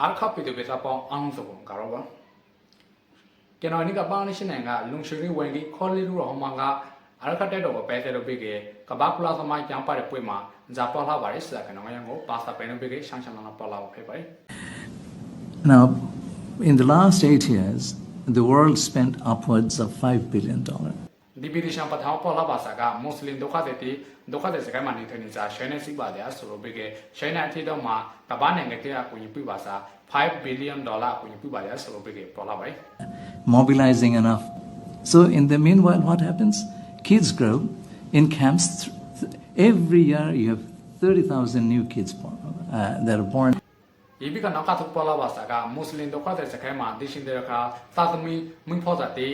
အားခပ်ပေတဲ့ပဲစားပေါင်းအောင်စုံကာရောပါကျွန်တော်နိကပါနေရှင်နိုင်ငံလုံရှိရီဝင်ကြီးခေါ်လီရူဟောမန်ကအားခတ်တဲ့တော့ပဲတဲ့တော့ပြီကကဘာကူလာသမိုင်းပြန်ပါတဲ့ပွေမှာဇာပေါ်လာပါရစကနော်ငါကိုပါစာပဲနေပြီကရှမ်းရှမ်းနာပေါ်လာဖို့ဖြစ်ပါတယ် Now, in the last eight years, the world spent upwards of $5 billion. ဒီပီဒီရှမ်းပထောင်ပေါ်လာပါစာကမွတ်စလင်ဒုက္ခသည်တီဒုက္ခသည်စကိုင်းမှာနေထိုင်နေကြရှမ်းနေစီပါတယ်ဆိုတော့ပြီကရှမ်းနေအထီတော့မှာကဘာနိုင်ငံတဲ့အကူအညီပြပါစာ5 billion dollar အကူအညီပြပါတယ်ဆိုတော့ပြီကပေါ်လာပါတယ် mobilizing enough. So, in the meanwhile, what happens? Kids grow in camps. Th- th- every year, you have 30,000 new kids born, uh, that are born. ဒီပြီးကနောက်ကထုတ်ပေါ်လာပါစာကမွတ်စလင်ဒုက္ခသည်စခန်းမှာတည်ရှင်တဲ့အခါသာသမီမင်းဖောတာတေး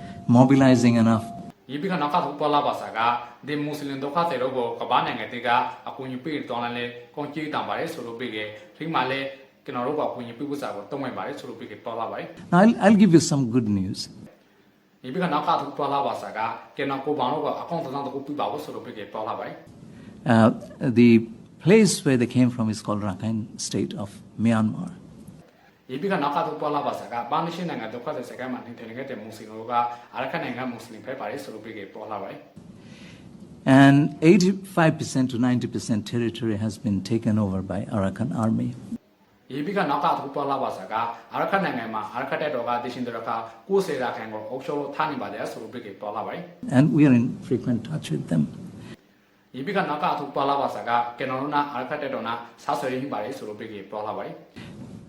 mobilizing enough ဒီပြီးကနောက်ကထုတ်ပေါ်လာပါစာကဒီမွတ်စလင်ဒုက္ခသည်တို့ကိုကမ္ဘာနိုင်ငံတီးကအကူအညီပြုတော်လာလေကွန်ကြည့်တောင်ပါတယ်ဆိုလို့ပြီးကဒီမှာလေကျွန်တော်တို့ကအကူအညီပြုစားကိုတုံးဝင်ပါတယ်ဆိုလို့ပြီးကပေါ်လာပါတယ် Now, I'll, I'll give you some good news. ဒီပြီးကနောက်ကထုတ်ပေါ်လာပါစာကကျွန်တော်ကိုဘောင်တို့ကအကောင့်တစ်စောင်းတစ်ခုပြပါဖို့ဆိုလို့ပြီးကပေါ်လာပါတယ် Uh, the place where they came from is called Rakhine State of Myanmar. ဒီပြီးကနောက်ကထုတ်ပေါ်လာပါစာကဘာမရှင်နိုင်ငံဒုက္ခသည်စခန်းမှာနေထိုင်နေတဲ့မွတ်စလင်တို့ကအရခတ်နိုင်ငံမွတ်စလင်ပဲပါတယ်ဆိုလို့ပြီးကပေါ်လာပါတယ် And 85% to 90% territory has been taken over by Arakan army. ဒီပြီးကနောက်ကထုတ်ပေါ်လာပါစာကအရခတ်နိုင်ငံမှာအရခတ်တဲ့တော်ကတည်ရှင်တဲ့တော်က90ရာခိုင်ကိုအုပ်ချုပ်လို့ထားနေပါတယ်ဆိုလို့ပြီးကပေါ်လာပါတယ် And we are in frequent touch with them. ဒီပြီးကနောက်ကထုတ်ပေါ်လာပါစာကကျွန်တော်တို့နာအရခတ်တဲ့တော်နာစားဆွေရင်းပါတယ်ဆိုလို့ပြီးကပေါ်လာပါတယ်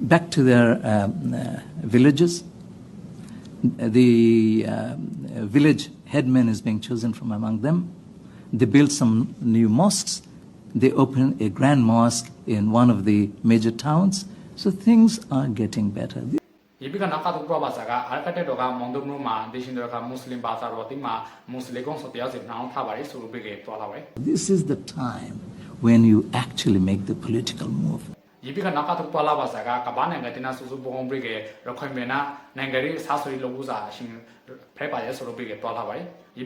back to their um, uh, villages. The uh, village headman is being chosen from among them. They build some new mosques. They open a grand mosque in one of the major towns. So things are getting better. Alkate doga ka Muslim bazar sotia thabari. This is the time when you actually make the political move. ဒီပြီးကနောက်ကထုတ်ပေါ်လာပါစာကကဘာနိုင်ငံတင်နာဆူဆူပုံပြီးကရခွင်မနာနိုင်ငံရေးစားဆွေလို့ဥစားအရှင်ဖဲပါတယ်ဆိုလို့ပြီးကပေါ်လာပါတယ်ဒီ